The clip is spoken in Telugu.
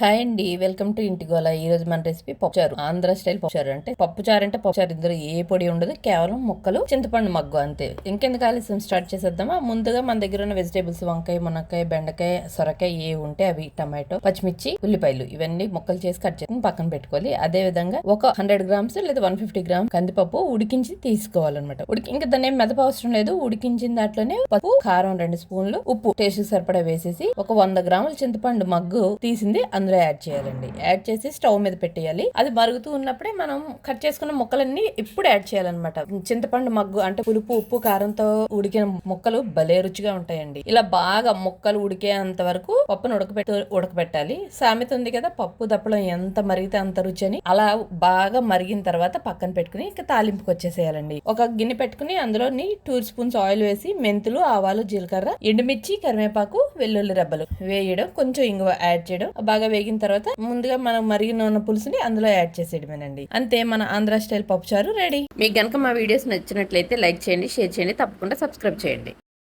హాయ్ అండి వెల్కమ్ టు ఇంటిగోల. ఈ రోజు మన రెసిపీ పప్పుచారు ఆంధ్ర స్టైల్ పప్పుచారు అంటే పప్పుచారు అంటే పప్పుచారు ఇందులో ఏ పొడి ఉండదు కేవలం ముక్కలు చింతపండు మగ్గు అంతే. ఇంకెందుకు ఆలస్యం? స్టార్ట్ చేసేద్దామా? ముందుగా మన దగ్గర ఉన్న వెజిటేబుల్స్ వంకాయ మునక్కాయ బెండకాయ సొరకాయ ఏ ఉంటే అవి టమాటో పచ్చిమిర్చి ఉల్లిపాయలు ఇవన్నీ ముక్కలు చేసి కట్ చేసుకుని పక్కన పెట్టుకోవాలి. అదే విధంగా ఒక హండ్రెడ్ గ్రామ్స్ లేదా వన్ ఫిఫ్టీ గ్రామ్ కందిపప్పు ఉడికించి తీసుకోవాలన్నమాట. ఉడికి ఇంకా దాన్ని ఏం మెదప అవసరం లేదు. ఉడికించిన దాంట్లోనే పప్పు కారం రెండు స్పూన్లు ఉప్పు. టేస్ట్ సరిపడా వేసేసి ఒక వంద గ్రాముల చింతపండు మగ్గు తీసింది. అందులో యాడ్ చేయాలండి. యాడ్ చేసి స్టవ్ మీద పెట్టేయాలి. అది మరుగుతూ ఉన్నప్పుడే మనం కట్ చేసుకున్న ముక్కలన్నీ ఇప్పుడు యాడ్ చేయాలన్నమాట. చింతపండు మగ్గు అంటే పులుపు ఉప్పు కారంతో ఉడికిన ముక్కలు భలే రుచిగా ఉంటాయండి. ఇలా బాగా ముక్కలు ఉడికేంత వరకు పప్పును ఉడకబెట్టి ఉడకబెట్టాలి సామెత ఉంది కదా పప్పు దప్పడం ఎంత మరిగితే అంత రుచి అని. అలా బాగా మరిగిన తర్వాత పక్కన పెట్టుకుని ఇక తాలింపుకి వచ్చేసేయాలండి. ఒక గిన్నె పెట్టుకుని అందులోని టూ స్పూన్స్ ఆయిల్ వేసి మెంతులు ఆవాలు జీలకర్ర ఎండుమిర్చి కరివేపాకు వెల్లుల్లి రెబ్బలు వేయడం కొంచెం ఇంగువ యాడ్ చేయడం బాగా వేగిన తర్వాత ముందుగా మనం మరిగిన ఉన్న పులుసుని అందులో యాడ్ చేసేయడమేనండి. అంతే మన ఆంధ్ర స్టైల్ పప్పుచారు రెడీ. మీకు గనక మా వీడియోస్ నచ్చినట్లయితే లైక్ చేయండి షేర్ చేయండి తప్పకుండా సబ్స్క్రైబ్ చేయండి.